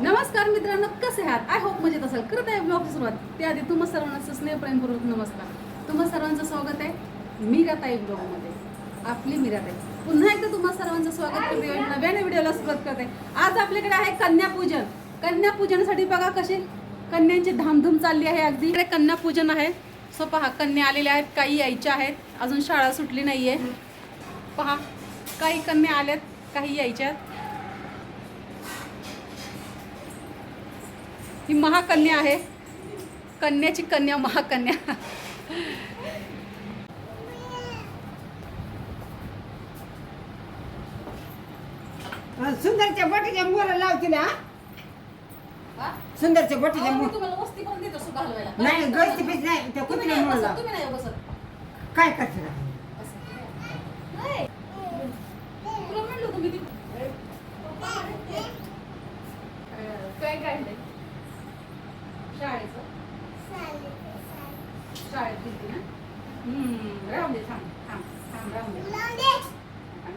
नमस्कार मित्रांनो कसे आहात? आय होप मजेत असाल. करत आहे ब्लॉग सुरुवात. त्याआधी तुम्हा सर्वांचं स्नेहप्रेमपूर्वक नमस्कार. तुम्हा सर्वांचं स्वागत आहे मीराताई ब्लॉगमध्ये आपली मीराताई. पुन्हा एकदा तुम्हा सर्वांचं स्वागत करते. नव्याने व्हिडिओला सुरुवात करते. आज आपल्याकडे आहे कन्यापूजन. कन्यापूजनासाठी बघा कशी कन्यांची धामधूम चालली आहे अगदी. इकडे कन्यापूजन आहे. सो पहा कन्या आलेल्या आहेत काही यायच्या आहेत. अजून शाळा सुटली नाहीये. पहा काही कन्या आल्यात काही यायच्या आहेत ही महाकन्या आहे. कन्याची कन्या महाकन्या. सुंदरच्या बोटीच्या मोर लावते ना सुंदरच्या बोटीच्या मोर. नाही गळती पीस नाही त्या कुत्र्या मोर लाव. काय करते असं. नाही. तुला म्हणलं होतं मी ती- काय काढलंय? शाळेचं शाळेत दिली ना हम्म, राहून दे थांब थांब थांब राहून दे थांब दे. हा, अगं बाई ना.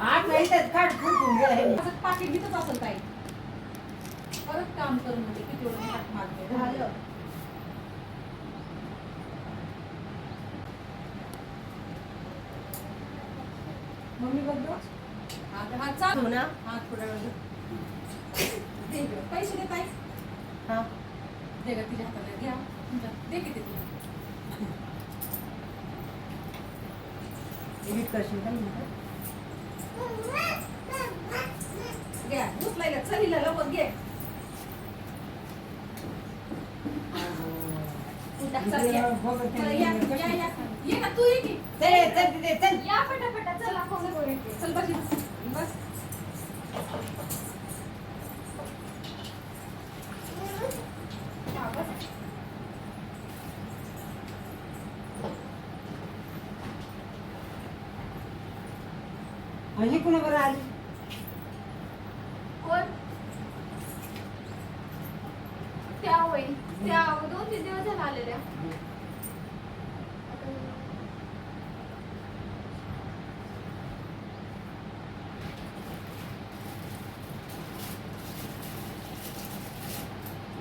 आठ नाही तर काढ फुटून गेलं असं पाकिट घेतच असेल ताई. परत काम करून म्हणजे किती वेळ हात मारते झालं. मम्मी बघ हा हा चालू. हो ना. हा थोडा वेळ. पैसे दे ताई हा. दे गं तिच्या हाताला घ्या. तुमच्या दे किती तुला. एडिट करशील का नाही? घ्या उचलायला चलीला लवकर घे चल, या. या, या, या. ये ना तू ये की चल चल चल या पटापटा चल आपण चल बस आणि कुणा बरं आली कोण त्या होईल त्या दोन तीन दिवस झाले आलेल्या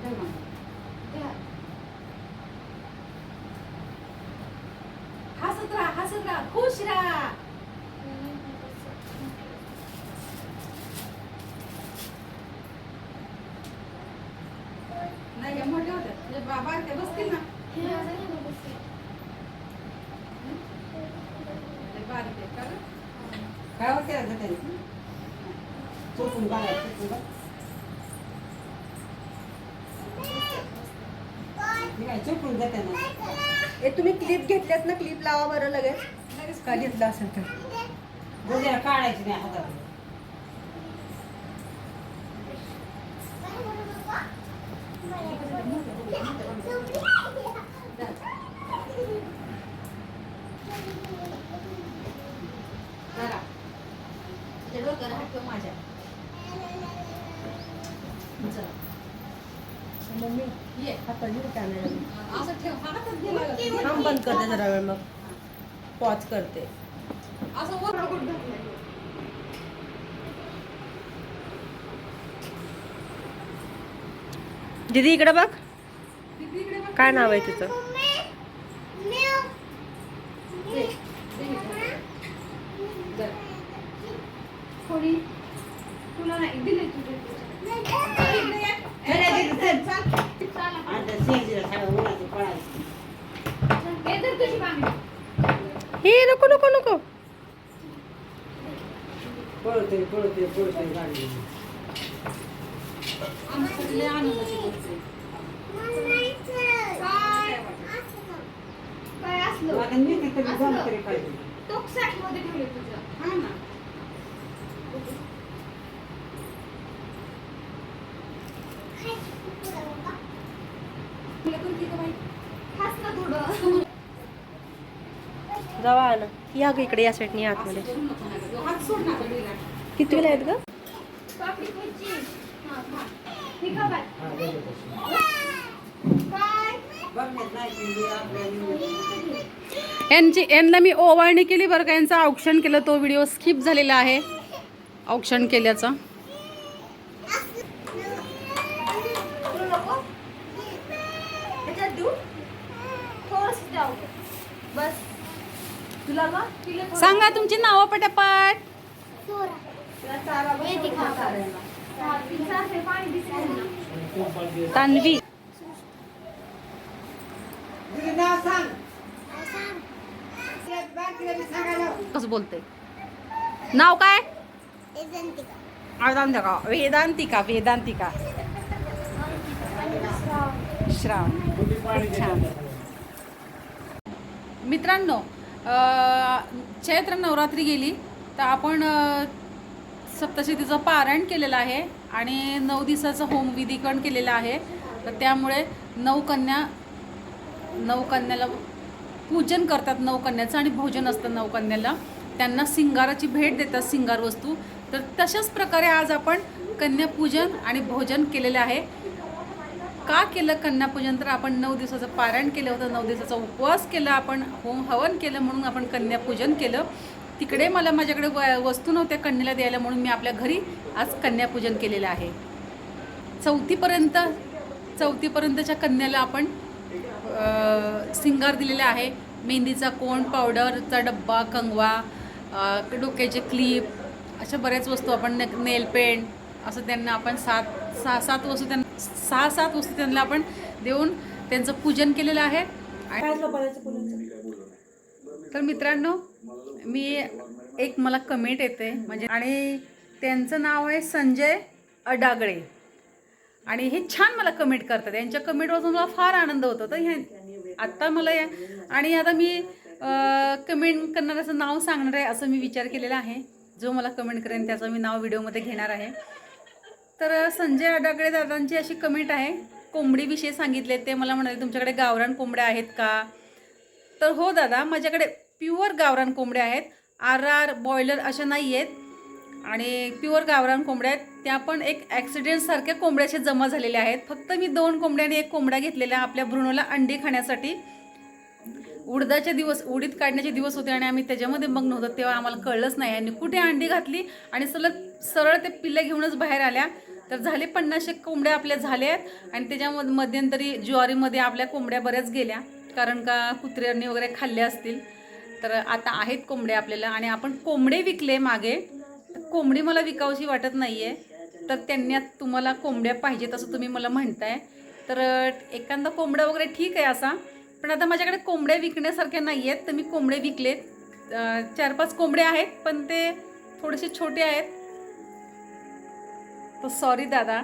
दे मग. त्या हसत राहा हसत राहा खुश राहा नाही या मोठ्या होत्या तुझ्या बाबा ते बसतील ना हे असं नाही ना बसते. ते बारीक आहेत का गं? काय होते आता तरी चुकून बघा चुकून बघ मी काय चुकून जाते ना ए तुम्ही क्लिप घेतल्यात ना? क्लिप लावा बरं लगेच. लगेच का घेतला असेल तर? काढायची नाही हातात जरा डोक्याला हात ठेव माझ्या. चल. मम्मी ये. हातात घेऊ कॅमेरा असं ठेव हातात घे लागलं. थांब बंद करते जरा वेळ मग. पॉज करते. असं वर दीदी इकडे बघ. काय नाव आहे तिचं दे, दे इकडे. जरा. थोडी तुला नाही दिले तुझे चल, इकडे ये. चल, इकडे चल. चल. चाल आपण. आता शेजीला सगळं उन्हाचं पळायचं हे हे नको नको नको. पळतोय पळतोय पळतोय गाडी मी तिथे जाऊन तरी पाहिजे. टोक सॅकमध्ये ठेवले तुझं. हा ना तुला पण तिथं बाई. खास ना थोडं जावा ना. या ग इकडे या साईडनी आतमध्ये. किती वेळ आहेत ग? यांची यांना मी ओवाळणी केली बरं का यांचं औक्षण केलं तो व्हिडिओ स्किप झालेला आहे. औक्षण केल्याचा तुला नको त्याच्यात देऊ थोडंसं द्या बस तुला का तिला थोडं- सांगा तुमची नावं पटापट. तान्वी. कसं बोलते नाव काय? वेदांतिका. वेदांतिका. वेदांतिका श्राव खूप छान. मित्रांनो चैत्र नवरात्री गेली तर आपण सप्तशतीचं पारायण केलेलं आहे आणि नऊ दिवसाचं होमविधीकरण केलेलं आहे. तर त्यामुळे नऊ कन्या नऊ कन्याला पूजन करतात नऊ कन्याचं आणि भोजन असतं नऊ कन्याला. त्यांना सिंगाराची भेट देतात सिंगार वस्तू. तर तशाच प्रकारे आज आपण कन्यापूजन आणि भोजन केलेलं आहे. का केलं कन्यापूजन? तर आपण नऊ दिवसाचं पारायण केलं होतं नऊ दिवसाचा उपवास केला आपण होम हवन केलं म्हणून आपण कन्यापूजन केलं. तिकडे मला माझ्याकडे व- वस्तू नव्हत्या कन्याला द्यायला म्हणून मी आपल्या घरी आज कन्यापूजन केलेलं आहे. चौथीपर्यंत चौथीपर्यंतच्या कन्याला आपण सिंगार दिलेला आहे. मेहंदीचा कोण पावडरचा डब्बा कंगवा डोक्याचे क्लिप अशा बऱ्याच वस्तू आपण ने नेल पेंट असं त्यांना आपण सात सहा सात वस्तू त्यांना सहा सात वस्तू त्यांना आपण देऊन त्यांचं पूजन केलेलं आहे. तर मित्रांनो मी एक मला कमेंट येते. म्हणजे आणि त्यांचं नाव आहे संजय अडागळे. आणि हे छान मला कमेंट करतात. यांच्या कमेंटवरून मला फार आनंद होतो. तर ह्या आत्ता मला या आणि आता मी कमेंट करणाऱ्याचं नाव सांगणार आहे असं मी विचार केलेला आहे. जो मला कमेंट करेन त्याचं मी नाव व्हिडिओमध्ये घेणार आहे. तर संजय अडागळे दादांची अशी कमेंट आहे. कोंबडीविषयी सांगितले ते मला म्हणाले तुमच्याकडे गावरान कोंबड्या आहेत का? तर हो दादा माझ्याकडे प्युअर गावरान कोंबड्या आहेत. आर आर बॉयलर अशा नाही आहेत आणि प्युअर गावरान कोंबड्या आहेत. त्या पण एक ॲक्सिडेंटसारख्या कोंबड्याचे जमा झालेल्या आहेत. फक्त मी दोन कोंबड्या आणि एक कोंबड्या घेतलेल्या आपल्या भ्रूणाला अंडी खाण्यासाठी. उडदाचे दिवस उडीद काढण्याचे दिवस होते आणि आम्ही त्याच्यामध्ये मग्न होतो तेव्हा आम्हाला कळलंच नाही. आणि कुठे अंडी घातली आणि सलग सरळ ते पिल्ले घेऊनच बाहेर आल्या. तर झाले पन्नासशे कोंबड्या आपल्या झाल्या आहेत आणि त्याच्यामध्ये मध्यंतरी ज्वारीमध्ये आपल्या कोंबड्या बऱ्याच गेल्या. कारण का कुत्र्यांनी वगैरे खाल्ल्या असतील. तर आता आहेत कोंबड्या आपल्याला आणि आपण कोंबडे विकले मागे. तर कोंबडी मला विकावशी वाटत नाही आहे तर त्यांनी तुम्हाला कोंबड्या पाहिजेत असं तुम्ही मला म्हणताय. तर एखादा कोंबडा वगैरे ठीक आहे असा? पण आता माझ्याकडे कोंबड्या विकण्यासारख्या नाही आहेत तर मी कोंबडे विकलेत. चार पाच कोंबडे आहेत पण ते थोडेसे छोटे आहेत. तर सॉरी दादा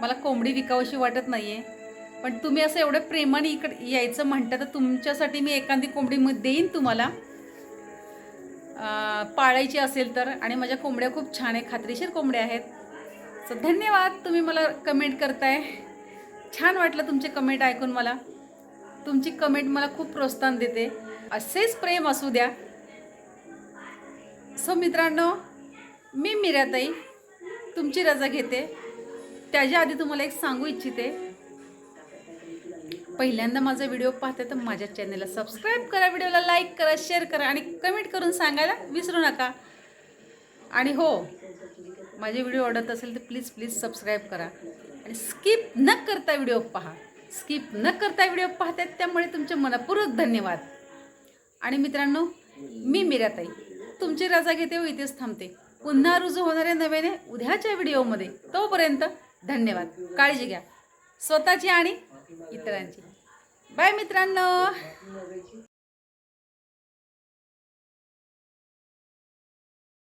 मला कोंबडी विकावशी वाटत नाही आहे पण तुम्ही असं एवढं प्रेमाने इकडे यायचं म्हणता तर तुमच्यासाठी मी एखादी कोंबडी मग देईन तुम्हाला. पाळायची असेल तर आणि माझ्या कोंबड्या खूप छान आहे खात्रीशीर कोंबड्या आहेत. सो धन्यवाद तुम्ही मला कमेंट करताय. छान वाटलं तुमचे कमेंट ऐकून मला. तुमची कमेंट मला खूप प्रोत्साहन देते. असेच प्रेम असू द्या. सो मित्रांनो मी मिराताई तुमची रजा घेते. त्याच्या आधी तुम्हाला एक सांगू इच्छिते. पहिल्यांदा माझा व्हिडिओ पाहते तर माझ्या चॅनलला सबस्क्राईब करा व्हिडिओला लाईक करा शेअर करा आणि कमेंट करून सांगायला विसरू नका. आणि हो माझे व्हिडिओ आवडत असेल तर प्लीज प्लीज सबस्क्राईब करा. आणि स्किप न करता व्हिडिओ पहा. स्किप न करता व्हिडिओ पाहतात त्यामुळे तुमचे मनपूर्वक धन्यवाद. आणि मित्रांनो मी मीराताई तुमची रजा घेते व इथेच थांबते. पुन्हा रुजू होणाऱ्या नव्याने उद्याच्या व्हिडिओमध्ये. तोपर्यंत धन्यवाद. काळजी घ्या. स्वतःची आणि इतरांची. बाय मित्रांनो.